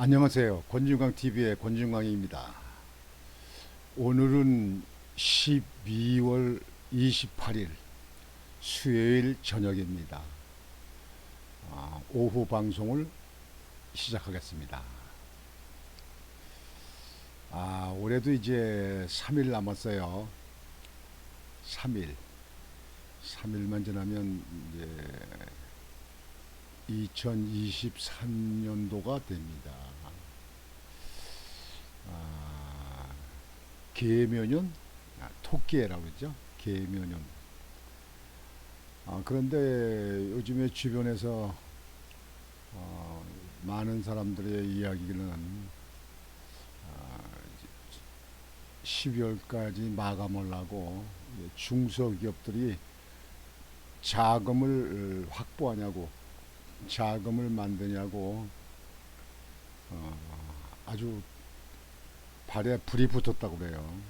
안녕하세요. 권중광 TV의 권중광입니다. 오늘은 12월 28일 수요일 저녁입니다. 아, 오후 방송을 시작하겠습니다. 아, 올해도 이제 3일 남았어요. 3일. 3일만 지나면 이제 2023년도가 됩니다. 아, 계면연, 아, 토끼해라고 그러죠. 계면연. 아, 그런데 요즘에 주변에서 어, 많은 사람들의 이야기는 아, 12월까지 마감을 하고 중소기업들이 자금을 확보하냐고 자금을 만드냐고 어, 아주 발에 불이 붙었다고 그래요.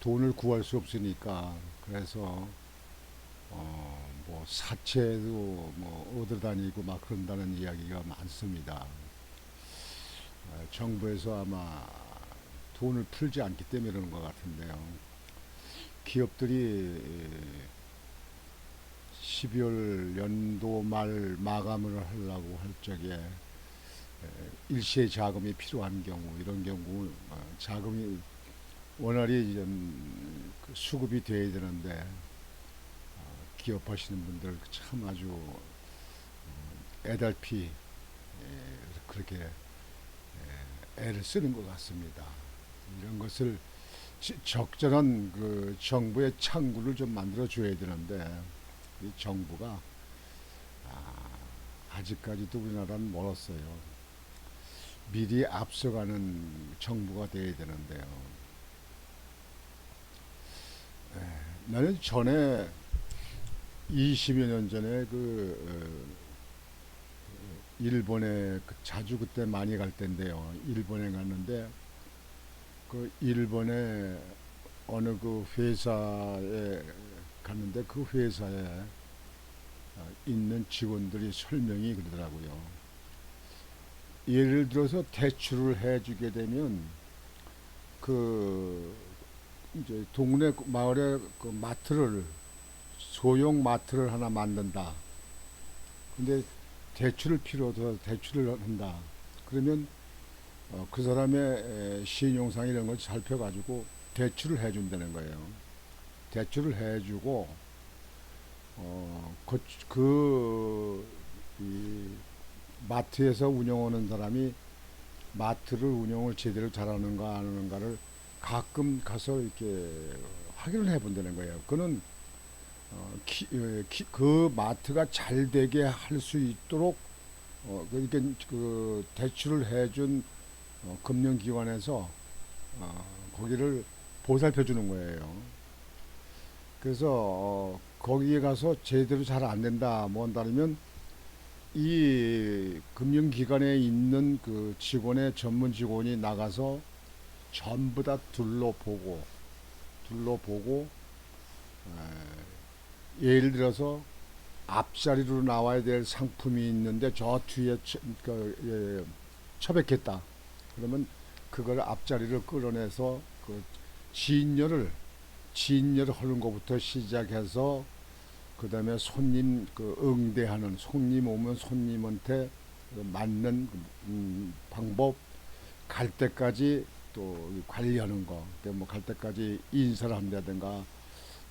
돈을 구할 수 없으니까 그래서 어, 뭐 사채도 뭐 얻어 다니고 막 그런다는 이야기가 많습니다. 어, 정부에서 아마 돈을 풀지 않기 때문에 그러는 것 같은데요. 기업들이 12월 연도 말 마감을 하려고 할 적에 에, 일시의 자금이 필요한 경우 이런 경우 어, 자금이 원활히 좀그 수급이 돼야 되는데 어, 기업하시는 분들 참 아주 어, 애달피 에, 그렇게 에, 애를 쓰는 것 같습니다. 이런 것을 지- 적절한 그 정부의 창구를 좀 만들어 줘야 되는데 이 정부가 아, 아직까지도 우리나라는 멀었어요. 미리 앞서가는 정부가 돼야 되는데요. 에, 나는 전에 20여 년 전에 그 어, 일본에 그 자주 그때 많이 갈 때인데요. 일본에 갔는데 그 일본의 어느 그 회사에 갔는데 그 회사에 어, 있는 직원들이 설명이 그러더라고요. 예를 들어서 대출을 해주게 되면 그 이제 동네 마을에 그 마트를 소형 마트를 하나 만든다. 근데 대출을 필요해서 대출을 한다. 그러면 어, 그 사람의 에, 신용상 이런 걸 살펴가지고 대출을 해준다는 거예요. 대출을 해주고 어, 그, 그, 이, 마트에서 운영하는 사람이 마트를 운영을 제대로 잘하는가 안 하는가를 가끔 가서 이렇게 확인을 해본다는 거예요. 그는 어, 키, 어, 키, 그 마트가 잘 되게 할 수 있도록 어, 그러니까 그 대출을 해준 어, 금융기관에서 어, 거기를 보살펴 주는 거예요. 그래서 어, 거기에 가서 제대로 잘 안 된다 뭐 한다면 이 금융기관에 있는 그 직원의 전문 직원이 나가서 전부 다 둘러보고 둘러보고 에, 예를 들어서 앞자리로 나와야 될 상품이 있는데 저 뒤에 처, 그, 예, 처박혔다. 그러면 그걸 앞자리를 끌어내서 그 진열을 진열을 하는 것부터 시작해서 그다음에 손님 그 응대하는 손님 오면 손님한테 그 맞는 그, 음, 방법 갈 때까지 또 관리하는 거, 뭐갈 때까지 인사를 한다든가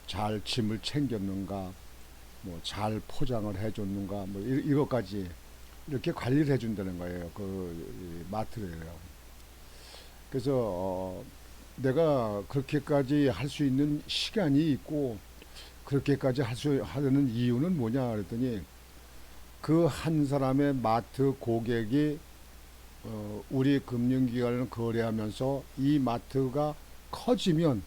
잘 짐을 챙겼는가, 뭐 잘 포장을 해줬는가, 뭐 이, 이것까지 이렇게 관리를 해준다는 거예요. 그 이, 마트를요. 그래서 어, 내가 그렇게까지 할 수 있는 시간이 있고 그렇게까지 할수 하려는 이유는 뭐냐 그랬더니 그 한 사람의 마트 고객이 어, 우리 금융기관을 거래하면서 이 마트가 커지면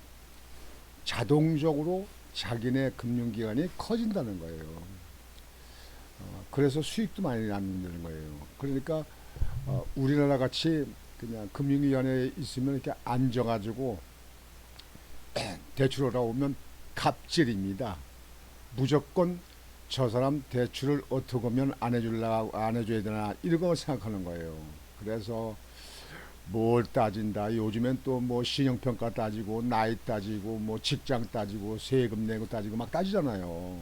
자동적으로 자기네 금융기관이 커진다는 거예요. 어, 그래서 수익도 많이 남는 거예요. 그러니까 어, 우리나라 같이 그냥 금융기관에 있으면 이렇게 앉아가지고 대출하러 오면 갑질입니다. 무조건 저 사람 대출을 어떻게 하면 안 해줄라 안 해줘야 되나 이런 거 생각하는 거예요. 그래서 뭘 따진다. 요즘엔 또 뭐 신용평가 따지고 나이 따지고 뭐 직장 따지고 세금 내고 따지고 막 따지잖아요.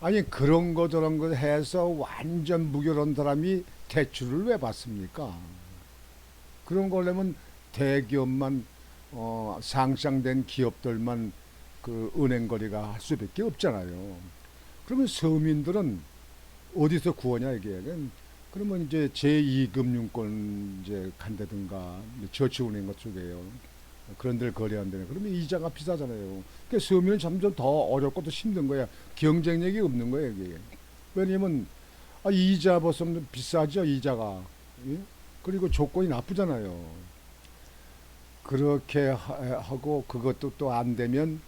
아니 그런 거 저런 거 해서 완전 무결한 사람이 대출을 왜 받습니까? 그런 거려면 대기업만 어, 상장된 기업들만 그 은행 거래가 할 수밖에 없잖아요. 그러면 서민들은 어디서 구하냐 이게. 그러면 이제 제2금융권 이제 간다든가 저축은행 것 쪽에요. 그런 데를 거래한다네. 그러면 이자가 비싸잖아요. 그러니까 서민은 점점 더 어렵고 더 힘든 거야. 경쟁력이 없는 거예요, 이게. 왜냐면 아, 이자 벌써 비싸죠, 이자가. 예? 그리고 조건이 나쁘잖아요. 그렇게 하- 하고 그것도 또 안 되면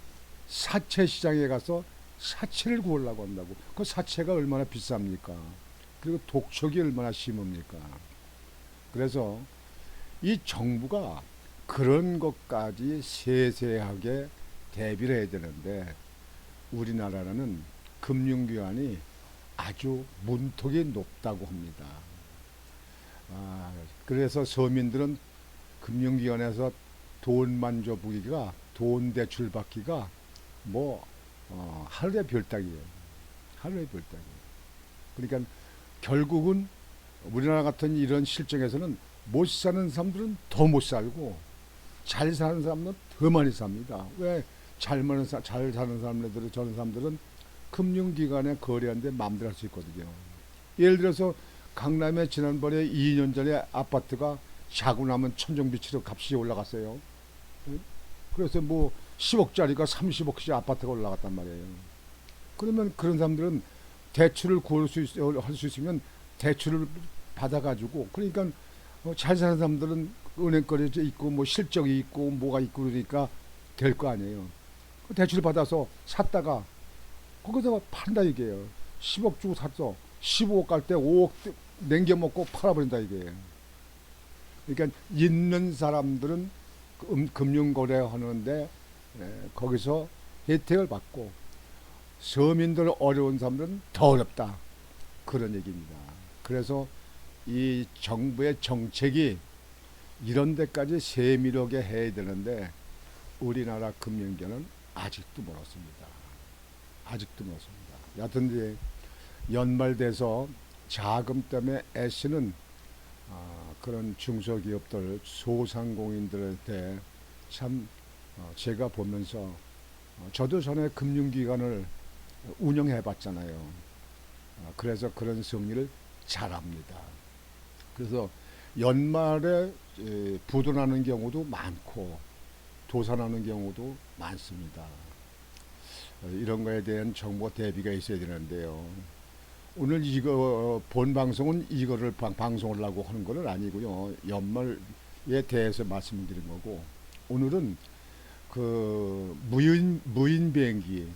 사채 시장에 가서 사채를 구하려고 한다고. 그 사채가 얼마나 비쌉니까? 그리고 독촉이 얼마나 심합니까? 그래서 이 정부가 그런 것까지 세세하게 대비를 해야 되는데 우리나라는 금융기관이 아주 문턱이 높다고 합니다. 아, 그래서 서민들은 금융기관에서 돈만 줘보기가 돈 대출 받기가 뭐 어, 하루의 별따기예요. 하루의 별따기. 그러니까 결국은 우리나라 같은 이런 실정에서는 못 사는 사람들은 더 못 살고 잘 사는 사람은 더 많이 삽니다. 왜잘 사- 잘 사는 사람들은 저런 사람들은 금융기관에 거래하는데 마음대로 할 수 있거든요. 예를 들어서 강남에 지난번에 2년 전에 아파트가 자고 나면 천정비치로 값이 올라갔어요. 응? 그래서 뭐 10억짜리가 30억씩 아파트가 올라갔단 말이에요. 그러면 그런 사람들은 대출을 구할 수 있, 할수 있으면 대출을 받아가지고 그러니까 어, 잘 사는 사람들은 은행거래 있고 뭐 실적이 있고 뭐가 있고 그러니까 될 거 아니에요. 그 대출 받아서 샀다가 거기서 판다 이게요. 10억 주고 샀어. 15억 갈 때 5억 냉겨 먹고 팔아버린다 이게. 그러니까 있는 사람들은 금, 금융거래 하는데 에, 거기서 혜택을 받고 서민들 어려운 사람들은 더 어렵다. 그런 얘기입니다. 그래서 이 정부의 정책이 이런 데까지 세밀하게 해야 되는데 우리나라 금융계는 아직도 멀었습니다. 아직도 멀었습니다. 여하튼 이제 연말 돼서 자금 때문에 애쓰는 아, 그런 중소기업들, 소상공인들한테 참 어, 제가 보면서 어, 저도 전에 금융기관을 운영해 봤잖아요. 어, 그래서 그런 승리를 잘합니다. 그래서 연말에 에, 부도나는 경우도 많고 도산하는 경우도 많습니다. 어, 이런 거에 대한 정보 대비가 있어야 되는데요. 오늘 이거 어, 본 방송은 이거를 방, 방송을 하고 하는 건 아니고요. 연말에 대해서 말씀드린 거고 오늘은 그 무인 무인 비행기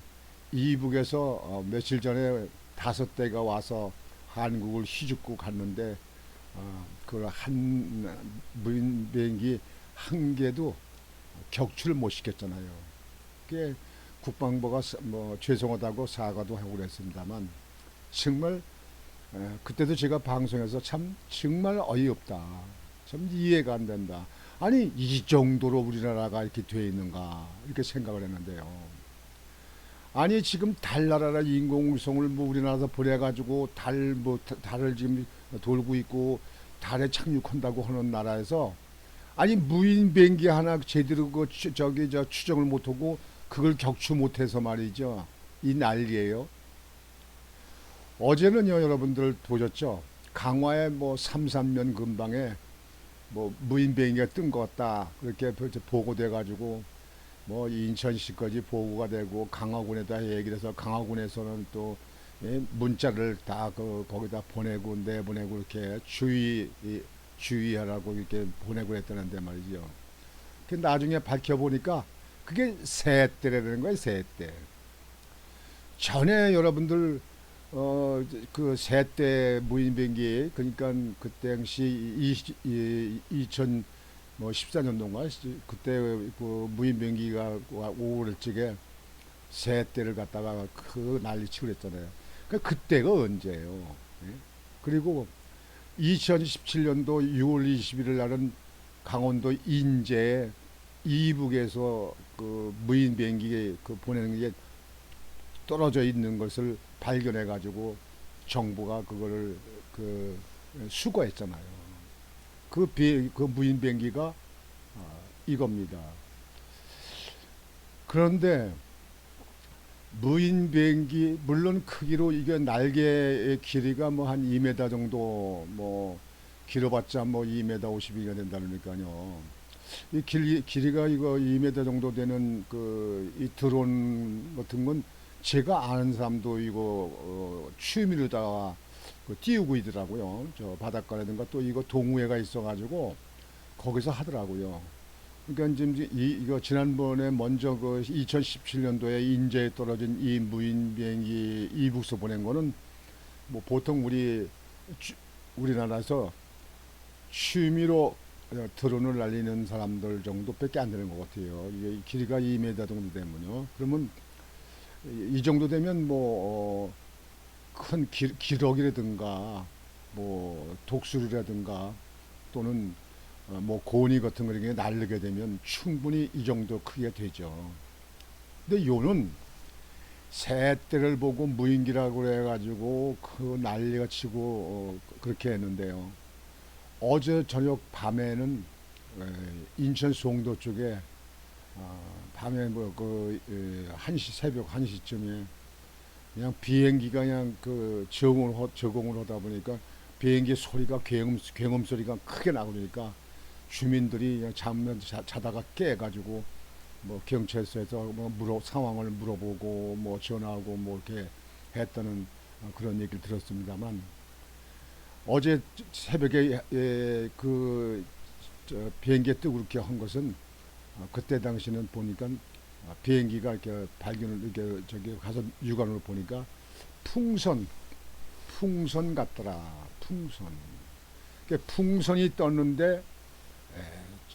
이북에서 어, 며칠 전에 다섯 대가 와서 한국을 휘젓고 갔는데 어, 그한 무인 비행기 한 개도 격추를 못 시켰잖아요. 그게 국방부가 사- 뭐 죄송하다고 사과도 하고 그랬습니다만 정말 에, 그때도 제가 방송에서 참 정말 어이없다. 참 이해가 안 된다. 아니 이 정도로 우리나라가 이렇게 돼 있는가 이렇게 생각을 했는데요. 아니 지금 달 나라라 인공위성을 뭐 우리나라에서 보내가지고 달 뭐 달을 지금 돌고 있고 달에 착륙한다고 하는 나라에서 아니 무인 비행기 하나 제대로 그 추- 저기 저 추정을 못하고 그걸 격추 못해서 말이죠 이 난리예요. 어제는요 여러분들 보셨죠? 강화에 뭐 삼삼면 근방에 뭐 무인 비행기가 뜬 것 같다 그렇게 보고돼 가지고 뭐 인천시까지 보고가 되고 강화군에다 얘기를 해서 강화군에서는 또 예, 문자를 다 그 거기다 보내고 내보내고 이렇게 주의 이, 주의하라고 이렇게 보내고 했다는데 말이죠. 그 나중에 밝혀 보니까 그게 새떼라는 거예요, 새떼. 전에 여러분들 어그 새떼 무인 비행기 그러니까 그때 당시 이, 이, 2000 뭐 14년도인가 그때 그 무인 비행기가 오를 적에 새 대를 갖다가 그 난리치고 그랬잖아요. 그 그때가 언제예요? 예? 그리고 2017년도 6월 21일 날은 강원도 인제 이북에서 그 무인 비행기 그 보내는 게 떨어져 있는 것을 발견해 가지고 정부가 그거를 그 수거했잖아요. 그, 비, 그 무인 비행기가 아, 이겁니다. 그런데 무인 비행기 물론 크기로 이게 날개의 길이가 뭐 한 2m 정도 뭐 길어봤자 뭐 2m 50이가 된다니까요. 이 길, 길이가 이거 2m 정도 되는 그 이 드론 같은 건 제가 아는 사람도 이거 어, 취미로다가 그 띄우고 있더라고요. 저 바닷가라든가 또 이거 동호회가 있어가지고 거기서 하더라고요. 그러니까 지금 이, 이거 지난번에 먼저 그 2017년도에 인제에 떨어진 이 무인 비행기 이북서 보낸 거는 뭐 보통 우리 취- 우리나라에서 취미로 어, 드론을 날리는 사람들 정도밖에 안 되는 것 같아요. 이게 길이가 2m 정도 되면요. 그러면 이, 이 정도 되면 뭐 어, 큰 기, 기러기라든가 뭐 독수리라든가 또는 어, 뭐 고니 같은 거 이렇게 날리게 되면 충분히 이 정도 크기가 되죠. 근데 요는 새떼를 보고 무인기라고 해가지고 그 난리가 치고 어, 그렇게 했는데요. 어제 저녁 밤에는 에, 인천 송도 쪽에 아, 밤에 뭐그 한시 새벽 한 시쯤에 그냥 비행기가 그냥 그 적응을 하- 적응을 하다 보니까 비행기 소리가 굉음 굉음 소리가 크게 나오니까 주민들이 그냥 잠 자, 자다가 깨가지고 뭐 경찰서에서 뭐 물어 상황을 물어보고 뭐 전화하고 뭐 이렇게 했다는 어, 그런 얘기를 들었습니다만 어제 새벽에 예, 그 저, 비행기에 뜨고 그렇게 한 것은 어, 그때 당시는 보니까 어, 비행기가 이렇게 발견을 이렇게 저기 가서 육안으로 보니까 풍선 풍선 같더라 풍선. 그 풍선이 떴는데 에,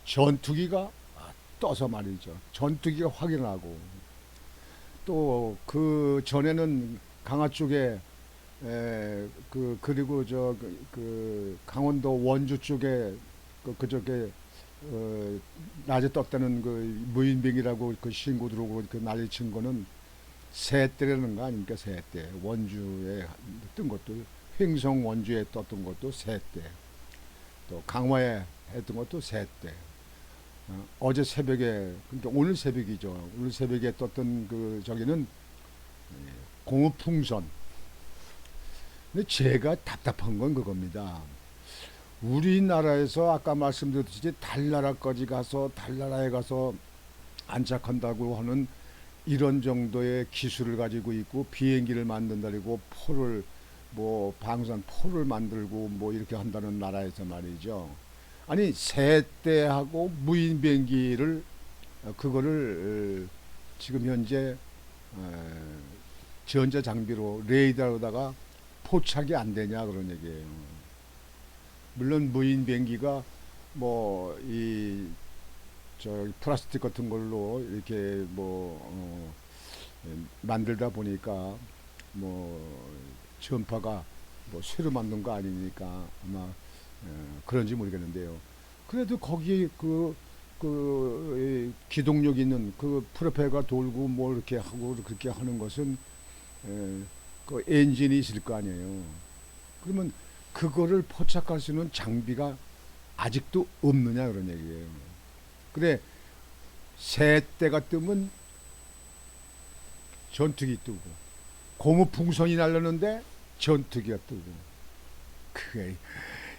전투기가 아, 떠서 말이죠. 전투기가 확인하고. 또 그 전에는 강화 쪽에 에, 그 그리고 저그 강원도 원주 쪽에 그 그저께 어, 낮에 떴다는 그 무인병이라고 그 신고 들어오고 그 난리 친 거는 새떼라는 거 아닙니까? 새떼 원주에 뜬 것도 횡성 원주에 떴던 것도 새떼 또 강화에 했던 것도 새떼 어, 어제 새벽에 그러니까 오늘 새벽이죠. 오늘 새벽에 떴던 그 저기는 예, 공업풍선. 근데 제가 답답한 건 그겁니다. 우리나라에서 아까 말씀드렸듯이 달나라까지 가서 달나라에 가서 안착한다고 하는 이런 정도의 기술을 가지고 있고 비행기를 만든다리고 포를 뭐 방산 포를 만들고 뭐 이렇게 한다는 나라에서 말이죠. 아니 새떼하고 무인 비행기를 어, 그거를 어, 지금 현재 어, 전자 장비로 레이더로다가 포착이 안 되냐 그런 얘기예요. 물론 무인 비행기가 뭐 이 저 플라스틱 같은 걸로 이렇게 뭐 어, 예, 만들다 보니까 뭐 전파가 뭐 새로 만든 거 아니니까 아마 어, 그런지 모르겠는데요. 그래도 거기에 그, 그, 이 기동력 있는 그 프로펠러가 돌고 뭐 이렇게 하고 그렇게 하는 것은 에, 그 엔진이 있을 거 아니에요. 그러면 그거를 포착할 수 있는 장비가 아직도 없느냐 그런 얘기예요. 그래 새떼가 뜨면 전투기 뜨고 고무 풍선이 날렸는데 전투기가 뜨고 그게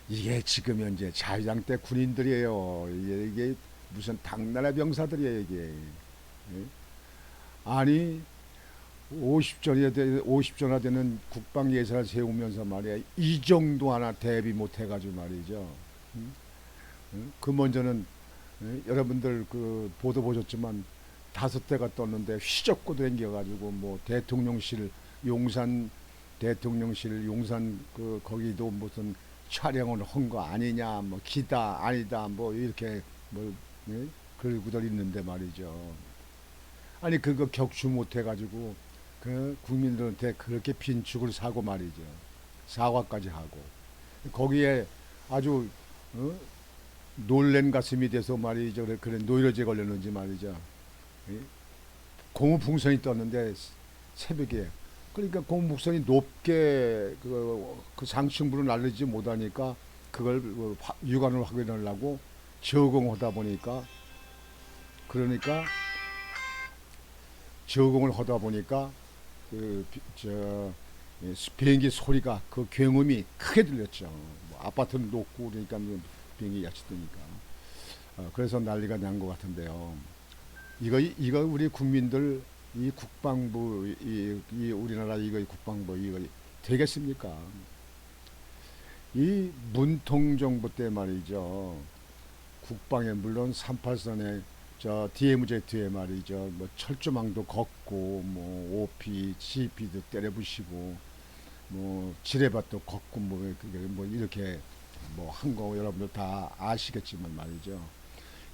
이게 지금 현재 자유당 때 군인들이에요. 이게 무슨 당나라 병사들이에요 이게. 예? 아니 50전이 되 50전화 되는 국방 예산을 세우면서 말이야 이 정도 하나 대비 못 해가지고 말이죠. 응? 응? 그 먼저는 예? 여러분들 그 보도 보셨지만 다섯 대가 떴는데 휘젓고 다겨가지고 뭐 대통령실 용산 대통령실 용산 그 거기도 무슨 촬영을 한 거 아니냐 뭐 기다 아니다 뭐 이렇게 뭐 예? 그러고들 있는데 말이죠. 아니 그거 격추 못 해가지고 그 국민들한테 그렇게 빈축을 사고 말이죠. 사과까지 하고 거기에 아주 어? 놀랜 가슴이 돼서 말이죠. 그래 노이로제 걸렸는지 말이죠. 예? 고무풍선이 떴는데 새벽에 그러니까 고무풍선이 높게 그, 그 상층부로 날리지 못하니까 그걸 그 화- 육안으로 확인하려고 저공하다 보니까 그러니까 저공을 하다 보니까 그 저 비행기 소리가 그 굉음이 크게 들렸죠. 뭐 아파트는 높고 그러니까 뭐 비행기 같이 뜨니까. 어, 그래서 난리가 난 것 같은데요. 이거 이거 우리 국민들 이 국방부 이, 이 우리나라 이거 국방부 이거 되겠습니까? 이 문통 정부 때 말이죠. 국방에 물론 38선에 저 DMZ에 말이죠. 뭐 철조망도 걷고 뭐 OP, GP도 때려부시고 뭐 지뢰밭도 걷고 뭐, 뭐 이렇게 뭐 한 거 여러분들 다 아시겠지만 말이죠.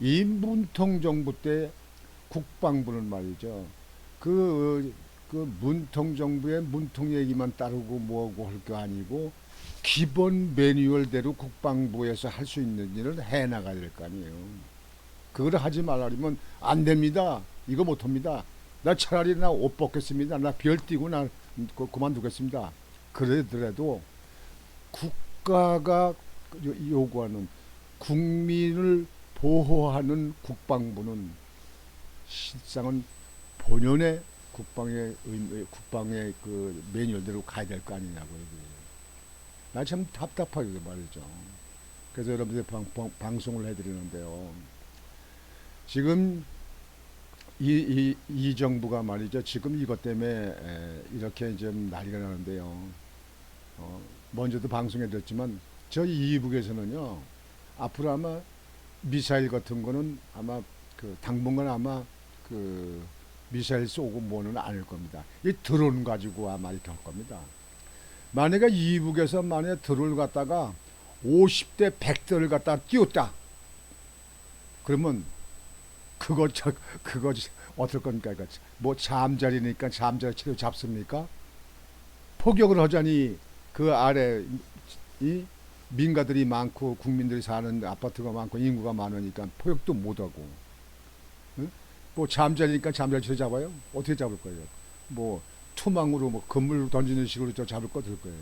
이 문통 정부 때 국방부는 말이죠. 그, 그 문통 정부의 문통 얘기만 따르고 뭐고 할거 아니고 기본 매뉴얼대로 국방부에서 할 수 있는 일을 해 나가야 될 거 아니에요. 그걸 하지 말라면 안 됩니다. 이거 못 합니다. 나 차라리 나 옷 벗겠습니다. 나 별 띄고 나 그- 그만두겠습니다. 그러더라도 국가가 요- 요구하는 국민을 보호하는 국방부는 실상은 본연의 국방의 의미, 국방의 그 매뉴얼대로 가야 될 거 아니냐고요. 나 참 답답하게 말이죠. 그래서 여러분들 방, 방, 방송을 해드리는데요. 지금 이, 이, 이 정부가 말이죠. 지금 이것 때문에 에, 이렇게 좀 난리가 나는데요. 어, 먼저도 방송에 드렸지만 저희 이북에서는요. 앞으로 아마 미사일 같은 거는 아마 그 당분간 아마 그 미사일 쏘고 뭐는 않을 겁니다. 이 드론 가지고 아마 이렇게 할 겁니다. 만약에 이북에서 만약에 드론을 갖다가 50대 100대를 갖다 띄웠다. 그러면 그거 저 그거 어떨 겁니까? 이거 뭐 잠자리니까 잠자리 치료 잡습니까? 포격을 하자니 그 아래 이 민가들이 많고 국민들이 사는 아파트가 많고 인구가 많으니까 포격도 못 하고 응? 뭐 잠자리니까 잠자리 치료 잡아요? 어떻게 잡을 거예요? 뭐 투망으로 뭐 건물 던지는 식으로 저 잡을 거 될 거예요.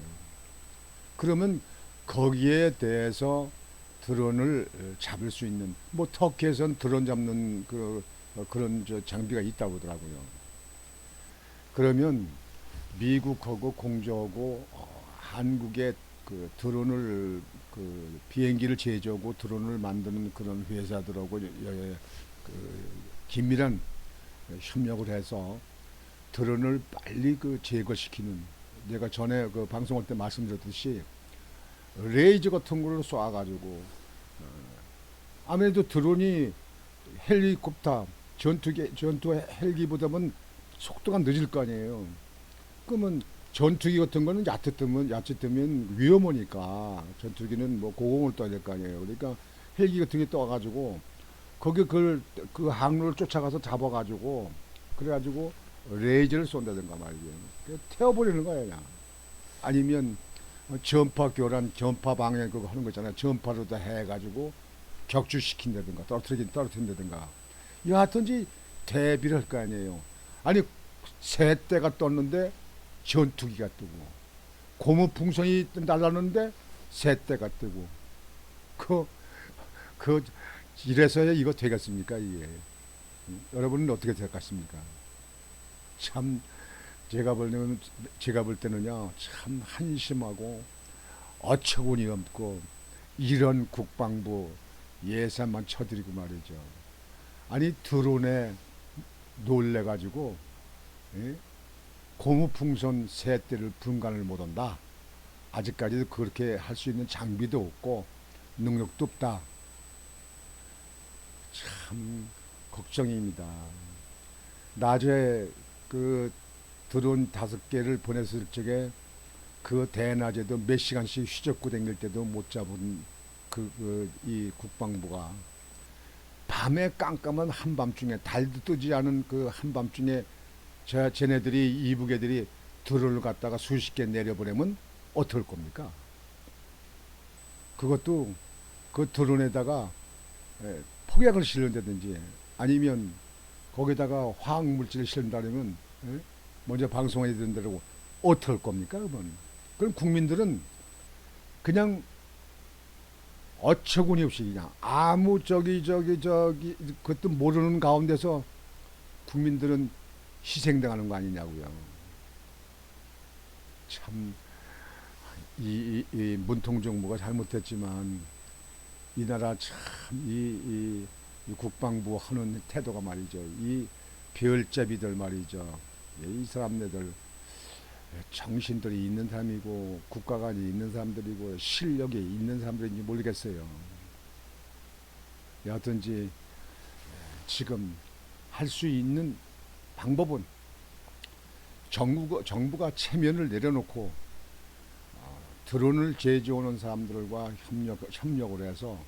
그러면 거기에 대해서 드론을 어, 잡을 수 있는 뭐 터키에선 드론 잡는 그 어, 그런 저 장비가 있다고 하더라고요. 그러면 미국하고 공조하고 어, 한국의 그 드론을 그 비행기를 제조하고 드론을 만드는 그런 회사들하고 그 긴밀한 협력을 해서 드론을 빨리 그 제거시키는 내가 전에 그 방송할 때 말씀드렸듯이 레이저 같은 걸로 쏴가지고 어, 아무래도 드론이 헬리콥터 전투기 전투 헬기보다는 속도가 늦을 거 아니에요. 그러면 전투기 같은 거는 야채 뜨면 야채 뜨면 위험하니까 전투기는 뭐 고공을 떠야 될 거 아니에요. 그러니까 헬기 같은 게 떠가지고 거기 그걸 그 항로를 쫓아가서 잡아가지고 그래가지고 레이저를 쏜다든가 말이에요. 그 태워버리는 거예요. 그냥. 아니면 어, 전파 교란, 전파 방해 그거 하는 거 있잖아요. 전파로 다 해가지고 격추시킨다든가 떨어뜨리긴 떨어뜨린다든가. 여하튼지 대비를 할 거 아니에요. 아니 새 대가 떴는데 전투기가 뜨고 고무풍선이 날랐는데 새 대가 뜨고 그, 그 이래서야 이거 되겠습니까 이게 음, 여러분은 어떻게 될것 같습니까? 참 제가 볼 때는 제가 볼 때는요 참 한심하고 어처구니 없고 이런 국방부 예산만 쳐드리고 말이죠. 아니 드론에 놀래 가지고 예? 고무풍선 세 대를 분간을 못한다. 아직까지도 그렇게 할 수 있는 장비도 없고 능력도 없다. 참 걱정입니다. 낮에 그 드론 다섯 개를 보냈을 적에 그 대낮에도 몇 시간씩 휘젓고 다닐 때도 못 잡은 그이 국방부가 밤에 깜깜한 한밤중에 달도 뜨지 않은 그 한밤중에 저 쟤네들이 이북 애들이 드론을 갖다가 수십 개 내려보내면 어떨 겁니까? 그것도 그 드론에다가 예, 폭약을 실는다든지 아니면 거기다가 화학 물질을 실는다면 예, 먼저 방송해야 된다고 어떻게 할 겁니까? 그러면 그럼 국민들은 그냥 어처구니 없이 그냥 아무 저기 저기 저기 그것도 모르는 가운데서 국민들은 희생당하는 거 아니냐고요. 참 이, 이, 이 문통 정부가 잘못했지만 이 나라 참이이 국방부 하는 태도가 말이죠. 이 별잡이들 말이죠. 예, 이 사람네들 정신들이 있는 사람이고 국가관이 있는 사람들이고 실력이 있는 사람들인지 모르겠어요. 여하튼지 지금 할 수 있는 방법은 정부가, 정부가 체면을 내려놓고 어, 드론을 제조하는 사람들과 협력, 협력을 해서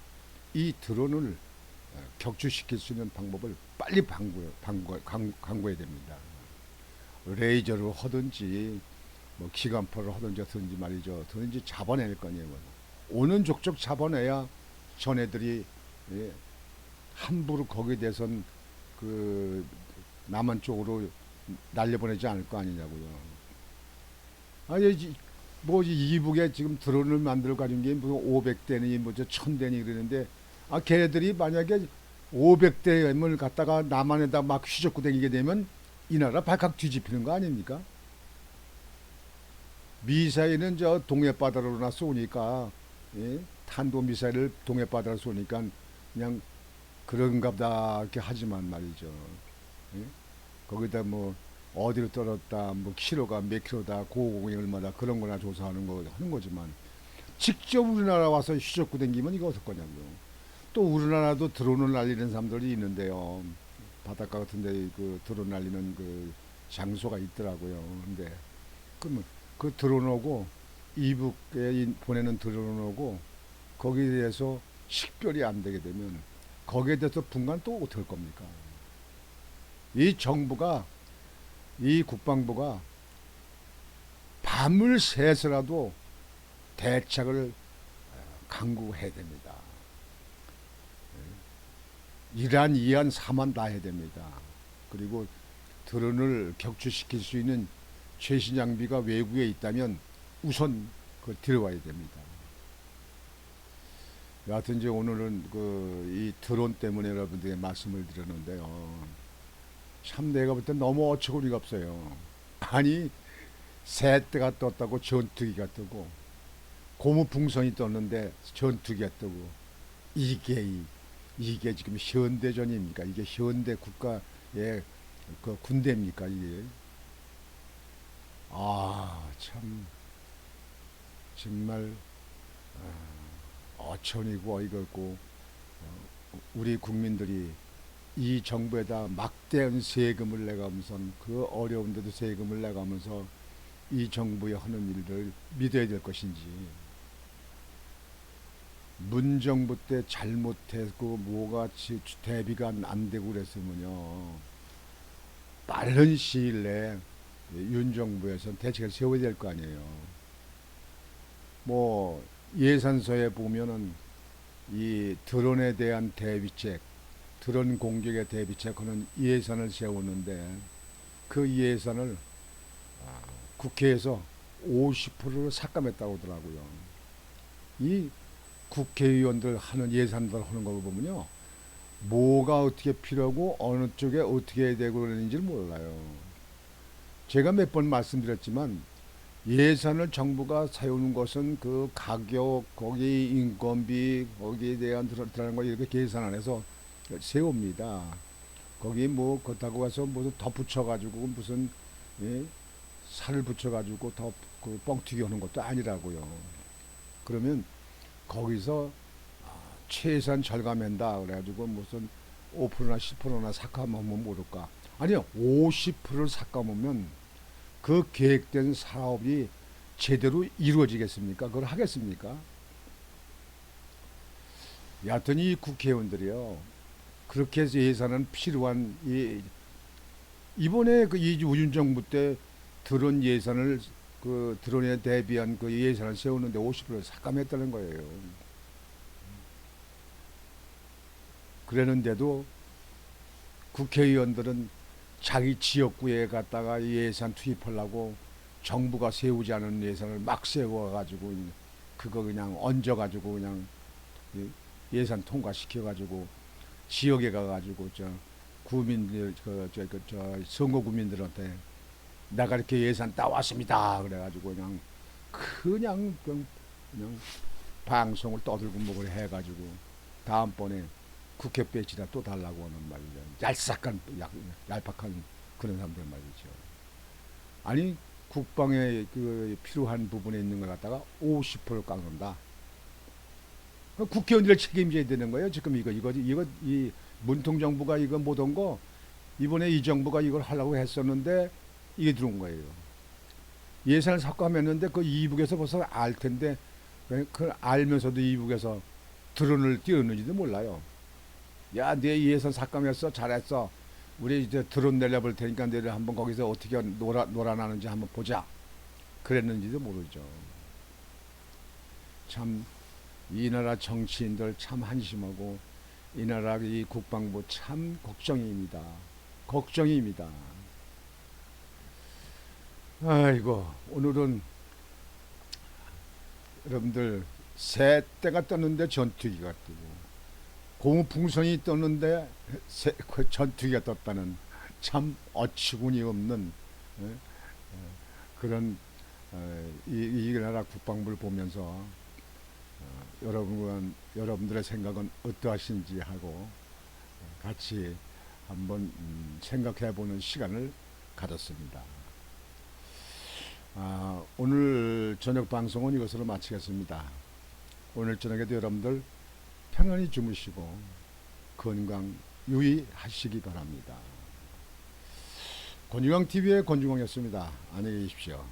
이 드론을 어, 격추시킬 수 있는 방법을 빨리 방구, 방구, 강, 강구해야 됩니다. 레이저를 하든지 뭐 기관포를 하든지 하든지 말이죠. 하든지 잡아낼 거니에요. 오는 족족 잡아내야 전애들이 예, 함부로 거기에 대해선 그 남한 쪽으로 날려보내지 않을 거 아니냐고요. 아니 이- 뭐 이북에 지금 드론을 만들어 가진 게 무슨 500대니 뭐저 1000대니 그러는데 아 걔네들이 만약에 500대를 갖다가 남한에다 막 휘젓고 다니게 되면 이 나라 발칵 뒤집히는 거 아닙니까? 미사일은 저 동해바다로나 쏘니까 예? 탄도 미사일을 동해바다로 쏘니까 그냥 그런가 보다 이렇게 하지만 말이죠. 예? 거기다 뭐 어디로 떨었다, 뭐 키로가 몇 킬로다, 고공이 얼마다 그런 거나 조사하는 거 하는 거지만 직접 우리나라 와서 휘젓고 댕기면 이거 어떨 거냐고요. 또 우리나라도 드론을 날리는 사람들이 있는데요. 바닷가 같은데 그 드론 날리는 그 장소가 있더라고요. 근데 그러면 그 드론 오고 이북에 인- 보내는 드론 오고 거기에 대해서 식별이 안 되게 되면 거기에 대해서 분간 또할 겁니까? 이 정부가 이 국방부가 밤을 새서라도 대책을 어, 강구해야 됩니다. 예. 이란, 이안, 사만 다 해야 됩니다. 그리고 드론을 격추시킬 수 있는 최신 장비가 외국에 있다면 우선 그 들어와야 됩니다. 여하튼 이제 오늘은 그 이 드론 때문에 여러분들에게 말씀을 드렸는데요. 참 내가 볼땐 너무 어처구니가 없어요. 아니 새떼가 떴다고 전투기가 뜨고 고무풍선이 떴는데 전투기가 뜨고 이게 이- 이게 지금 현대전입니까? 이게 현대 국가의 그 군대입니까? 이게 아 참 정말 어이가 없고 어, 우리 국민들이 이 정부에다 막대한 세금을 내가면서 그 어려운데도 세금을 내가면서 이 정부의 하는 일을 믿어야 될 것인지 문정부 때 잘못했고 뭐가 지- 대비가 안 되고 그랬으면요 빠른 시일 내에 윤 정부에서 대책을 세워야 될 거 아니에요. 뭐 예산서에 보면은 이 드론에 대한 대비책 드론 공격에 대비책 하는 예산을 세우는데 그 예산을 아, 국회에서 50%를 삭감했다고 하더라고요. 이 국회의원들 하는 예산들 하는 거 보면요. 뭐가 어떻게 필요하고 어느 쪽에 어떻게 해야 되고 그러는지를 몰라요. 제가 몇 번 말씀드렸지만 예산을 정부가 세우는 것은 그 가격, 거기 인건비, 거기에 대한 들어- 들어가는 거 이렇게 계산 안 해서 세웁니다. 거기 뭐 그렇다고 가서 무슨 덧붙여가지고 무슨 예? 살을 붙여가지고 더 그 뻥튀기 하는 것도 아니라고요. 그러면 거기서 아, 최소한 절감한다 그래가지고 무슨 5%나 10%나 삭감하면 모를까? 아니요, 50%를 삭감하면 그 계획된 사업이 제대로 이루어지겠습니까? 그걸 하겠습니까? 여하튼 이 국회의원들이요. 그렇게 해서 예산은 필요한 이 이번에 그 이우윤 정부 때 드론 예산을 그 드론에 대비한 그 예산을 세우는데 50%를 삭감했다는 거예요. 그랬는데도 국회의원들은 자기 지역구에 갔다가 예산 투입하려고 정부가 세우지 않은 예산을 막 세워가지고 그거 그냥 얹어가지고 그냥 예, 예산 통과시켜가지고 지역에 가가지고 저 구민들 그 저 그저 그, 선거 구민들한테 내가 이렇게 예산 따왔습니다 그래가지고 그냥 그냥 그냥, 그냥 방송을 떠들고 뭐를 해가지고 다음번에 국회 배지나 또 달라고 하는 말이죠. 얄싹한 얄, 얄팍한 그런 사람들 말이죠. 아니 국방에 그 필요한 부분에 있는 걸 갖다가 50% 깎는다. 그 국회의원들 책임져야 되는 거예요. 지금 이거 이거 이거 이 문통 정부가 이거 못한 거 이번에 이 정부가 이걸 하려고 했었는데 이게 들어온 거예요. 예산을 삭감했는데 그 이북에서 벌써 알 텐데 그- 그 알면서도 이북에서 드론을 띄웠는지도 몰라요. 야, 내 예산 삭감했어, 잘했어. 우리 이제 드론 내려볼 테니까 내일 한번 거기서 어떻게 놀아 놀아나는지 한번 보자. 그랬는지도 모르죠. 참 이 나라 정치인들 참 한심하고 이 나라 이 국방부 참 걱정입니다. 걱정입니다. 아이고 오늘은 여러분들 새 때가 떴는데 전투기가 뜨고 고무풍선이 떴는데 새, 그 전투기가 떴다는 참 어처구니 없는 예? 예, 그런 어, 이, 이 나라 국방부를 보면서 어, 여러분 여러분들의 생각은 어떠하신지 하고 어, 같이 한번 음, 생각해보는 시간을 가졌습니다. 아, 오늘 저녁 방송은 이것으로 마치겠습니다. 오늘 저녁에도 여러분들 편안히 주무시고 건강 유의하시기 바랍니다. 권중광 TV의 권중광이었습니다. 안녕히 계십시오.